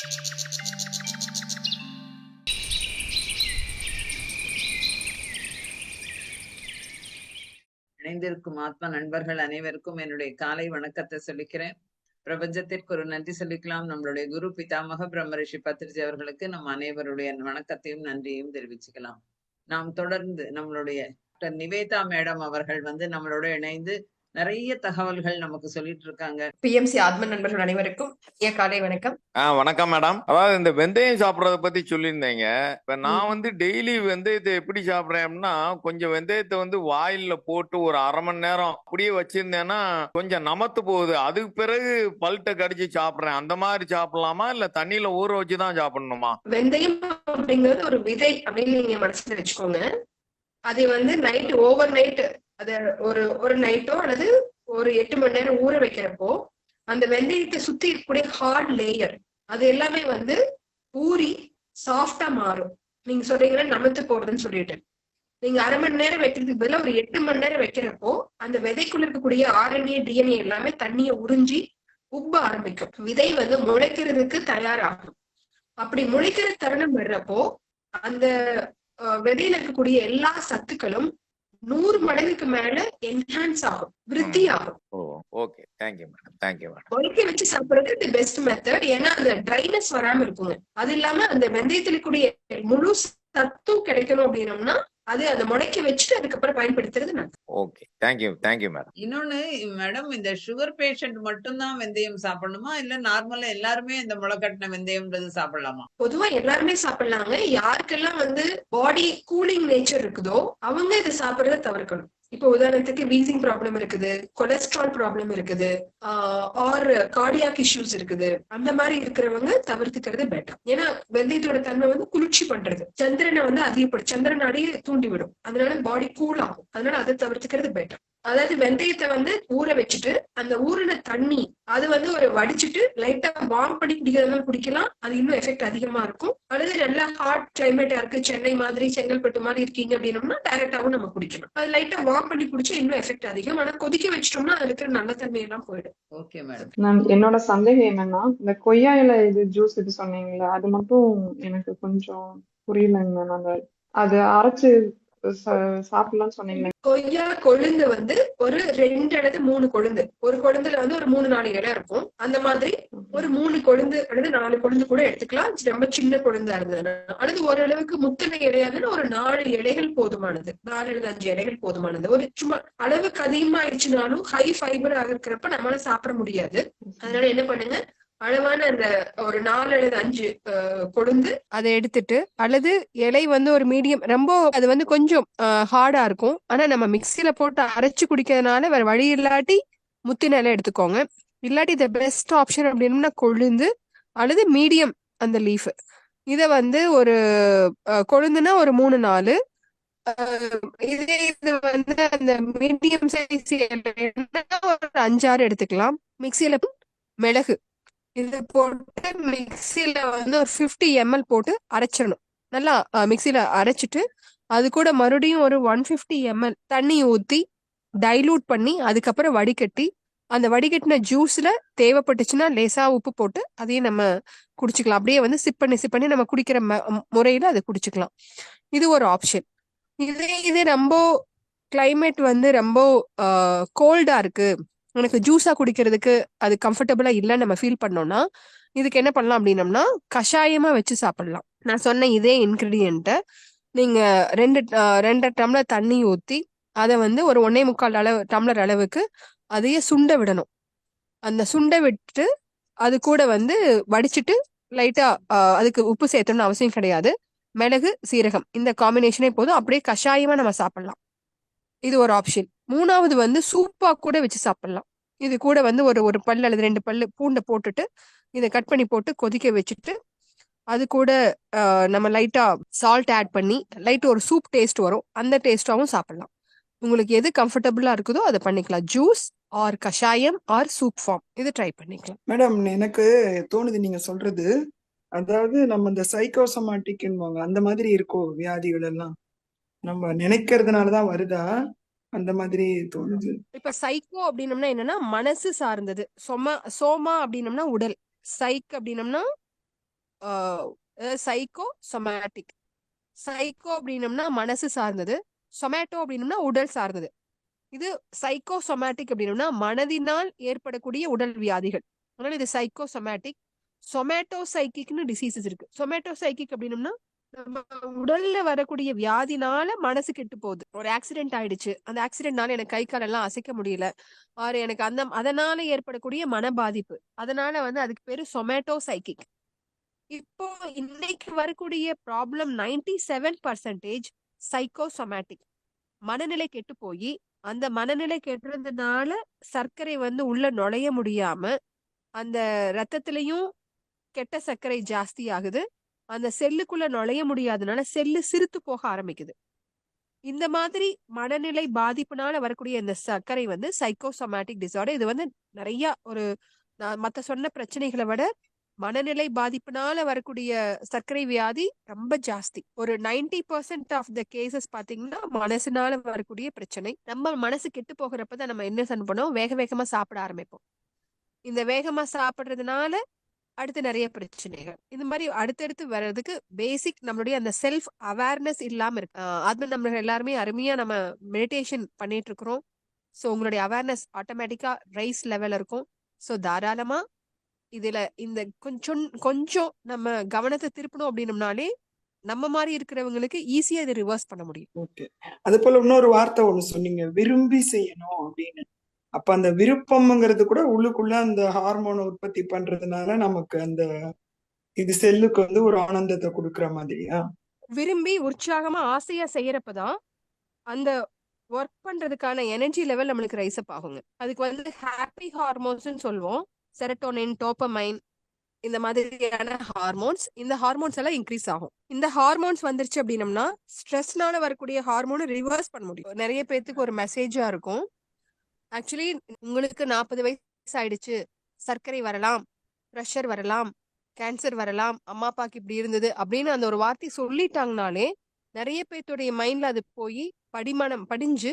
இணைந்திருக்கும் ஆத்ம நண்பர்கள் அனைவருக்கும் என்னுடைய காலை வணக்கத்தை சொல்லிக்கிறேன். பிரபஞ்சத்திற்கு ஒரு நன்றி சொல்லிக்கலாம். நம்மளுடைய குரு பிதாமக பிரம்மரிஷி பத்ரிஜி அவர்களுக்கு நம் அனைவருடைய வணக்கத்தையும் நன்றியையும் தெரிவிச்சுக்கலாம். நாம் தொடர்ந்து நம்மளுடைய டாக்டர் நிவேதா மேடம் அவர்கள் வந்து நம்மளோட இணைந்து நிறைய தகவல்கள் நமக்கு சொல்லிட்டு இருக்காங்க. பிஎம்சி ஆத்ம நண்பர்கள் அனைவருக்கும் காலை வணக்கம். ஆ வணக்கம் மேடம். அதாவது இந்த வெந்தயம் சாப்பிட்றத பத்தி சொல்லியிருந்தீங்க. இப்ப நான் வந்து டெய்லி வெந்தயத்தை எப்படி சாப்பிட்றேன் அப்படின்னா கொஞ்சம் வெந்தயத்தை வந்து வாயில போட்டு ஒரு அரை மணி நேரம் அப்படியே வச்சிருந்தேன்னா கொஞ்சம் நமத்து போகுது. அதுக்கு பிறகு பல்ட்ட கடிச்சு சாப்பிட்றேன். அந்த மாதிரி சாப்பிடலாமா? இல்ல தண்ணியில ஊற வச்சு தான் சாப்பிடணுமா? வெந்தயம் அப்படிங்கிறது ஒரு விதை அப்படின்னு நீங்க மனசுல வச்சுக்கோங்க. அது வந்து நைட் ஓவர் நைட் அத ஒரு ஒரு நைட்டோ அல்லது ஒரு எட்டு மணி நேரம் ஊற வைக்கிறப்போ அந்த வெந்தயத்தை சுத்தி இருக்கக்கூடிய ஹார்ட் லேயர் அது எல்லாமே வந்து ஊறி சாஃப்டா மாறும். நீங்க சொல்றீங்கன்னா நமத்து போறதுன்னு சொல்லிட்டு. நீங்க அரை மணி நேரம் வைக்கிறதுக்கு பதிலா ஒரு எட்டு மணி நேரம் வைக்கிறப்போ அந்த விதைக்குள்ள இருக்கக்கூடிய ஆர்என்ஏ டிஎன்ஏ எல்லாமே தண்ணியை உறிஞ்சி உப்ப ஆரம்பிக்கும். விதை வந்து முளைக்கிறதுக்கு தயாராகும். அப்படி முளைக்கிற தருணம் வர்றப்போ அந்த விதையில இருக்கக்கூடிய எல்லா சத்துக்களும் நூறு மடங்குக்கு மேல என்ஹான்ஸ் ஆகும் விருத்தி ஆகும். ஓ okay thank you madam thank you madam முளைக்க வச்சு சாப்பிடுறது தி பெஸ்ட் மெத்தட் ஏன்னா அந்த ட்ரைனஸ் வராம இருக்குங்க. அது இல்லாம அந்த வெந்தயத்துல இருக்கக்கூடிய முழு சத்தும் கிடைக்கணும் அப்படின்னம்னா அது அந்த முளைக்க வச்சுட்டு அதுக்கப்புறம் பயன்படுத்துறது okay thank you thank you madam இன்னொன்னு மேடம் இந்த சுகர் பேஷண்ட் மட்டும்தான் வெந்தயம் சாப்பிடணுமா? இல்ல நார்மலா எல்லாருமே இந்த முளைக்கட்டின வெந்தயம்ன்றது சாப்பிடலாமா? பொதுவா எல்லாருமே சாப்பிடலாங்க. யாருக்கெல்லாம் வந்து பாடி கூலிங் நேச்சர் இருக்குதோ அவங்க இதை சாப்பிடறத தவிர்க்கணும். இப்போ உதாரணத்துக்கு வீசிங் ப்ராப்ளம் இருக்குது கொலஸ்ட்ரால் ப்ராப்ளம் இருக்குது ஆர் கார்டியாக் இஷ்யூஸ் இருக்குது. அந்த மாதிரி இருக்கிறவங்க தவிர்த்துக்கிறது பெட்டர் ஏன்னா வெந்தயத்தோட தன்மை வந்து குளிர்ச்சி பண்றது. சந்திரனை வந்து அதிகப்படும் சந்திரன் அடியே தூண்டி விடும் அதனால பாடி கூல் ஆகும். அதனால அதை தவிர்த்துக்கிறது பெட்டர் அதாவது வெந்தயத்தை வந்து ஊற வச்சுட்டு அந்த ஊறின தண்ணி அது வந்து ஒரு வடிச்சிட்டு லைட்டா வார்ம் பண்ணி குடிக்கிறதுனால குடிக்கலாம். அது இன்னும் எஃபெக்ட் அதிகமா இருக்கும். அல்லது நல்லா ஹாட் கிளைமேட்டா இருக்கு சென்னை மாதிரி செங்கல்பட்டு மாதிரி இருக்கீங்க அப்படின்னம்னா டைரக்டாவும் நம்ம குடிக்கலாம். அது லைட்டா வார்ம் பண்ணி குடிச்சா இன்னும் எஃபெக்ட் அதிகம். ஆனா கொதிக்க வச்சிட்டோம்னா அதுல இருக்கிற நல்ல தன்மை எல்லாம் போயிடும். ஓகே மேடம் நான் என்னோட சந்தேகம் என்னன்னா இந்த கொய்யா இலை இது ஜூஸ் இது சொன்னீங்கல்ல அது மட்டும் எனக்கு கொஞ்சம் புரியலைங்க அந்த அது அரைச்சு சாப்பிடலாம்னு சொன்னீங்க கொய்யா கொழுந்து வந்து ஒரு ரெண்டு அல்லது மூணு கொழுந்து. ஒரு கொழுந்துல வந்து ஒரு மூணு நாலு இலை இருக்கும். அந்த மாதிரி ஒரு மூணு கொழுந்து அல்லது நாலு கொழுந்து கூட எடுத்துக்கலாம். ரொம்ப சின்ன கொழுந்தா இருந்ததுன்னா. அல்லது ஓரளவுக்கு முத்தின இலையாதுன்னா ஒரு நாலு இலைகள் போதுமானது. நாலு அல்லது அஞ்சு இலைகள் போதுமானது. ஒரு சும்மா அளவுக்கு அதிகமா ஆயிடுச்சுனாலும் ஹை ஃபைபர் இருக்கிறப்ப நம்மளால சாப்பிட முடியாது. அதனால என்ன பண்ணுங்க? அளவான அந்த ஒரு நாலு அல்லது அஞ்சு கொழுந்து. அதை எடுத்துட்டு அல்லது இலை வந்து ஒரு மீடியம் ரொம்ப அது வந்து கொஞ்சம் ஹார்டா இருக்கும். ஆனா நம்ம மிக்சியில போட்டு அரைச்சு குடிக்கிறதுனால வேற வழி இல்லாட்டி முத்தின இலை எடுத்துக்கோங்க. இல்லாட்டி த பெஸ்ட் ஆப்ஷன் அப்படின்னா கொழுந்து அல்லது மீடியம் அந்த லீஃப் இத வந்து ஒரு கொழுந்துனா ஒரு மூணு நாலு. இதே இது வந்து அந்த மீடியம் சைஸ் ஒரு அஞ்சாறு எடுத்துக்கலாம். மிக்சியில மிளகு. இது போட்டு மிக்சியில வந்து ஒரு 50 எம்எல் போட்டு அரைச்சிடணும். நல்லா மிக்சியில அரைச்சிட்டு அது கூட மறுபடியும் ஒரு ஒன் ஃபிஃப்டி எம்எல் தண்ணி ஊற்றி டைலூட் பண்ணி அதுக்கப்புறம் வடிகட்டி அந்த வடிகட்டின ஜூஸ்ல தேவைப்பட்டுச்சுன்னா லேசா உப்பு போட்டு அதையும் நம்ம குடிச்சுக்கலாம். அப்படியே வந்து சிப் பண்ணி சிப் பண்ணி நம்ம குடிக்கிற ம- முறையில் முறையில அதை குடிச்சுக்கலாம். இது ஒரு ஆப்ஷன் இதே இது ரொம்ப கிளைமேட் வந்து ரொம்ப கோல்டா இருக்கு. எனக்கு ஜூஸா குடிக்கிறதுக்கு அது கம்ஃபர்டபுளா இல்லைன்னு நம்ம ஃபீல் பண்ணோம்னா இதுக்கு என்ன பண்ணலாம் அப்படின்னம்னா கஷாயமா வச்சு சாப்பிடலாம். நான் சொன்ன இதே இன்கிரீடியண்ட்டை நீங்க ரெண்டு ரெண்டு ரெண்டரை டம்ளர் தண்ணி ஊத்தி அதை வந்து ஒரு ஒன்னே முக்கால் அளவு டம்ளர் அளவுக்கு அதையே சுண்ட விடணும். அந்த சுண்ட விட்டு அது கூட வந்து வடிச்சிட்டு லைட்டா அதுக்கு உப்பு சேர்த்தணும்னு அவசியம் கிடையாது. மிளகு சீரகம் இந்த காம்பினேஷனே போதும். அப்படியே கஷாயமா நம்ம சாப்பிடலாம். இது ஒரு ஆப்ஷன் மூணாவது வந்து சூப்பா கூட வச்சு சாப்பிடலாம். இது கூட வந்து ஒரு ஒரு பல்லு அல்லது ரெண்டு பல்லு பூண்டை போட்டுட்டு இதை கட் பண்ணி போட்டு கொதிக்க வச்சுட்டு அது கூட நம்ம லைட்டா சால்ட் ஆட் பண்ணி லைட் ஒரு சூப் டேஸ்ட் வரும். அந்த டேஸ்டாவும் சாப்பிடலாம். உங்களுக்கு எது கம்ஃபர்டபுளா இருக்குதோ அதை பண்ணிக்கலாம். ஜூஸ் ஆர் கஷாயம் ஆர் சூப் ஃபார்ம் இது ட்ரை பண்ணிக்கலாம். மேடம் எனக்கு தோணுது நீங்க சொல்றது. அதாவது நம்ம இந்த சைக்கோசமாட்டிக்னுவாங்க அந்த மாதிரி இருக்கோ வியாதிகள் எல்லாம். நம்ம நினைக்கிறதுனாலதான் வருதா? அந்த மாதிரி தோணுது. இப்ப சைக்கோ அப்படின்னம்னா என்னன்னா மனசு சார்ந்தது. சொமா சோமா அப்படின்னம்னா உடல். சைக் அப்படின்னம்னா சைக்கோ சொமேட்டிக் சைக்கோ அப்படின்னம்னா மனசு சார்ந்தது. சொமேட்டோ அப்படின்னம்னா உடல் சார்ந்தது. இது சைக்கோ சொமேட்டிக் அப்படின்னம்னா மனதினால் ஏற்படக்கூடிய உடல் வியாதிகள். அதனால இது சைக்கோ சொமேட்டிக் சொமேட்டோ சைக்கிக்னு டிசீசஸ் இருக்கு. சொமேட்டோ சைக்கிக் அப்படின்னம்னா நம்ம உடல்ல வரக்கூடிய வியாதினால மனசு கெட்டு போகுது. ஒரு ஆக்சிடென்ட் ஆயிடுச்சு. அந்த ஆக்சிடென்ட்னால எனக்கு கை காலெல்லாம் அசைக்க முடியல. ஆறு எனக்கு அந்த அதனால ஏற்படக்கூடிய மன பாதிப்பு அதனால வந்து அதுக்கு பேரு சொமேட்டோ சைக்கிக் இப்போ இன்னைக்கு வரக்கூடிய problem ninety seven percentage psychosomatic மனநிலை கெட்டு போய் அந்த மனநிலை கெட்டுறதுனால சர்க்கரை வந்து உள்ள நுழைய முடியாம அந்த ரத்தத்திலையும் கெட்ட சர்க்கரை ஜாஸ்தி ஆகுது. அந்த செல்லுக்குள்ள நுழைய முடியாதனால செல்லு சிரித்து போக ஆரம்பிக்குது. இந்த மாதிரி மனநிலை பாதிப்புனால வரக்கூடிய இந்த சர்க்கரை வந்து சைக்கோசோமேட்டிக் டிசார்டர் இது வந்து நிறைய ஒரு நான் மற்ற சொன்ன பிரச்சனைகளை விட மனநிலை பாதிப்புனால வரக்கூடிய சர்க்கரை வியாதி ரொம்ப ஜாஸ்தி. ஒரு ninety percent of the cases பாத்தீங்கன்னா மனசுனால வரக்கூடிய பிரச்சனை. நம்ம மனசு கெட்டு போகிறப்பதான் நம்ம என்ன பண்ணுவோம் வேக வேகமா சாப்பிட ஆரம்பிப்போம். இந்த வேகமா சாப்பிடுறதுனால அடுத்து நிறைய பிரச்சனைகள். இந்த மாதிரி அடுத்தடுத்து வர்றதுக்கு பேசிக் நம்மளுடைய அந்த செல்ஃப் அவேர்னஸ் இல்லாம இருக்கு. அது நம்ம எல்லாருமே அருமையா நம்ம மெடிடேஷன் பண்ணிட்டு இருக்கிறோம். ஸோ உங்களுடைய அவேர்னஸ் ஆட்டோமேட்டிக்கா ரைஸ் லெவல் இருக்கும். ஸோ தாராளமா இதுல இந்த கொஞ்சம் கொஞ்சம் நம்ம கவனத்தை திருப்பணும் அப்படின்னம்னாலே நம்ம மாதிரி இருக்கிறவங்களுக்கு ஈஸியா இதை ரிவர்ஸ் பண்ண முடியும். ஓகே அது போல இன்னொரு வார்த்தை ஒண்ணு சொன்னீங்க. விரும்பி செய்யணும் அப்படின்னு. அப்ப அந்த விருப்பம்ங்கிறது கூட உள்ளுக்குள்ள அந்த ஹார்மோனை உற்பத்தி பண்றதுனால நமக்கு அந்த இது செல்லுக்கு வந்து ஒரு ஆனந்தத்தை கொடுக்குற மாதிரியா? விரும்பி உற்சாகமா ஆசையா செய்யறப்பதான் அந்த ஒர்க் பண்றதுக்கான எனர்ஜி லெவல் நம்மளுக்கு ரைஸ் அப் ஆகுங்க. அதுக்கு வந்து ஹாப்பி ஹார்மோன்ஸ்னு சொல்லுவோம். செரட்டோனின் டோப்பமைன் இந்த மாதிரியான ஹார்மோன்ஸ் இந்த ஹார்மோன்ஸ் எல்லாம் இன்க்ரீஸ் ஆகும். இந்த ஹார்மோன்ஸ் வந்துருச்சு அப்படின்னம்னா ஸ்ட்ரெஸ்னால வரக்கூடிய ஹார்மோனை ரிவர்ஸ் பண்ண முடியும். நிறைய பேர்த்துக்கு ஒரு மெசேஜா இருக்கும். ஆக்சுவலி உங்களுக்கு நாற்பது வயசு ஆயிடுச்சு சர்க்கரை வரலாம் ப்ரெஷர் வரலாம் கேன்சர் வரலாம் அம்மா அப்பாக்கு இப்படி இருந்தது அப்படின்னு அந்த ஒரு வார்த்தை சொல்லிட்டாங்கனாலே நிறைய பேர்த்துடைய மைண்ட்ல அது போய் படிமனம் படிஞ்சு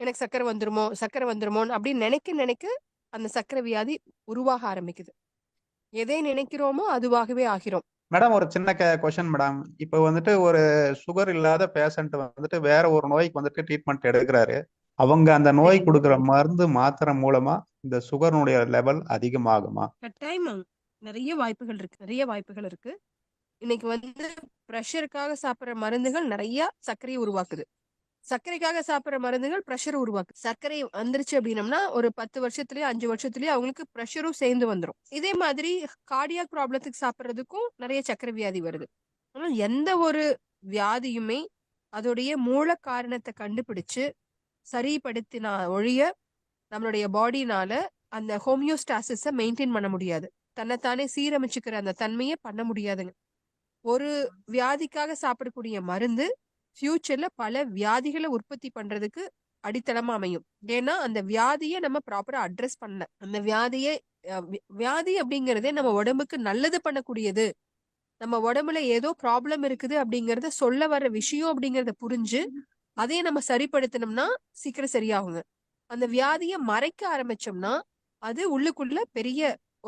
எனக்கு சர்க்கரை வந்துருமோ சர்க்கரை வந்துருமோன்னு அப்படின்னு நினைக்க நினைக்க அந்த சர்க்கரை வியாதி உருவாக ஆரம்பிக்குது. எதை நினைக்கிறோமோ அதுவாகவே ஆகிறோம். மேடம் ஒரு சின்ன கொஷின் மேடம் இப்போ வந்துட்டு ஒரு சுகர் இல்லாத பேஷண்ட் வந்துட்டு வேற ஒரு நோய்க்கு வந்துட்டு ட்ரீட்மெண்ட் எடுக்கிறாரு. அவங்க அந்த நோய் கொடுக்குற மருந்து மாத்திரை மூலமா இந்த சுகர்னுடைய லெவல் அதிகமாகுமா? கட்டாயமா. நிறைய வாய்ப்புகள் இருக்கு. நிறைய வாய்ப்புகள் இருக்கு. இன்னைக்கு வந்து ப்ரெஷருக்காக சாப்பிடுற மருந்துகள் நிறைய சர்க்கரையை உருவாக்குது. சர்க்கரைக்காக சாப்பிடுற மருந்துகள் ப்ரெஷர் உருவாக்குது. சர்க்கரை வந்துருச்சு அப்படின்னம்னா ஒரு பத்து வருஷத்துலயே அஞ்சு வருஷத்துலயே அவங்களுக்கு ப்ரெஷரும் சேர்ந்து வந்துடும் இதே மாதிரி கார்டியாக் ப்ராப்ளத்துக்கு சாப்பிடுறதுக்கும் நிறைய சர்க்கரை வியாதி வருது. ஆனா எந்த ஒரு வியாதியுமே அதோடைய மூல காரணத்தை கண்டுபிடிச்சு சரிப்படுத்தினா ஒழிய நம்மளுடைய பாடினால அந்த ஹோமியோஸ்டாசிஸ மெயின்டைன் பண்ண முடியாது. தன்னைத்தானே சீரமைச்சுக்கிற அந்த தன்மையை பண்ண முடியாதுங்க. ஒரு வியாதிக்காக சாப்பிடக்கூடிய மருந்து ஃபியூச்சர்ல பல வியாதிகளை உற்பத்தி பண்றதுக்கு அடித்தளமா அமையும். ஏன்னா அந்த வியாதியை நம்ம ப்ராப்பரா அட்ரஸ் பண்ணல. அந்த வியாதியை வியாதி அப்படிங்கறதே நம்ம உடம்புக்கு நல்லது பண்ணக்கூடியது. நம்ம உடம்புல ஏதோ ப்ராப்ளம் இருக்குது அப்படிங்கறத சொல்ல வர விஷயம் அப்படிங்கறத புரிஞ்சு அதையே நம்ம சரிப்படுத்தினோம்னா சீக்கிரம் சரியாகுங்க. அந்த வியாதியை மறைக்க ஆரம்பிச்சோம்னா அது உள்ளுக்குள்ள பெரிய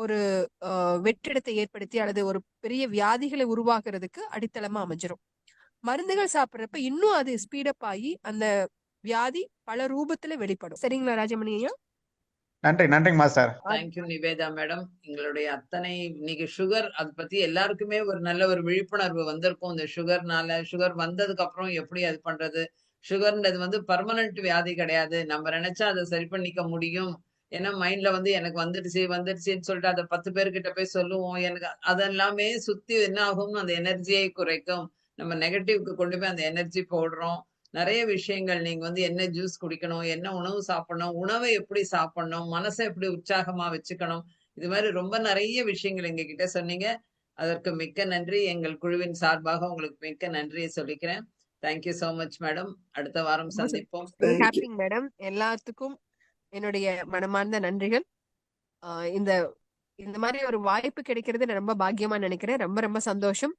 ஒரு வெற்றிடத்தை ஏற்படுத்தி அல்லது ஒரு பெரிய வியாதிகளை உருவாக்குறதுக்கு அடித்தளமா அமைஞ்சிரும். மருந்துகள் சாப்பிடுறப்ப இன்னும் அது ஸ்பீடப் ஆகி அந்த வியாதி பல ரூபத்துல வெளிப்படும். சரிங்களா ராஜமணி ஐயா? நன்றி நன்றிங்க மாஸ்டர். Thank you Nivetha madam. எங்களுடைய அத்தனை இன்னைக்கு சுகர் அதை பத்தி எல்லாருக்குமே ஒரு நல்ல ஒரு விழிப்புணர்வு வந்திருக்கும். இந்த சுகர்னால சுகர் வந்ததுக்கு அப்புறம் எப்படி அது பண்றது? சுகர்ன்றது வந்து பர்மனன்ட் வியாதி கிடையாது. நம்ம நினைச்சா அதை சரி பண்ணிக்க முடியும். ஏன்னா மைண்ட்ல வந்து எனக்கு வந்துடுச்சு வந்துடுச்சுன்னு சொல்லிட்டு அதை பத்து பேர்கிட்ட போய் சொல்லுவோம். எனக்கு அதெல்லாமே சுத்தி என்ன ஆகும் அந்த எனர்ஜியை குறைக்கும். நம்ம நெகட்டிவ்க்கு கொண்டு போய் அந்த எனர்ஜி போடுறோம். நிறைய விஷயங்கள் நீங்க வந்து என்ன ஜூஸ் குடிக்கணும் என்ன உணவு சாப்பிடணும் உணவை எப்படி சாப்பிடணும் மனசை எப்படி உற்சாகமா வச்சுக்கணும் இது மாதிரி ரொம்ப நிறைய விஷயங்கள் எங்க கிட்ட சொன்னீங்க. அதற்கு மிக்க நன்றி. எங்கள் குழுவின் சார்பாக உங்களுக்கு மிக்க நன்றியை சொல்லிக்கிறேன். தேங்க்யூ so மச் மேடம் அடுத்த வாரம் சந்திப்போம். ஹாப்பிங் மேடம் எல்லாத்துக்கும் என்னுடைய மனமார்ந்த நன்றிகள். ஆஹ் இந்த இந்த மாதிரி ஒரு வாய்ப்பு கிடைக்கிறது நான் ரொம்ப பாக்கியமா நினைக்கிறேன். ரொம்ப ரொம்ப சந்தோஷம்.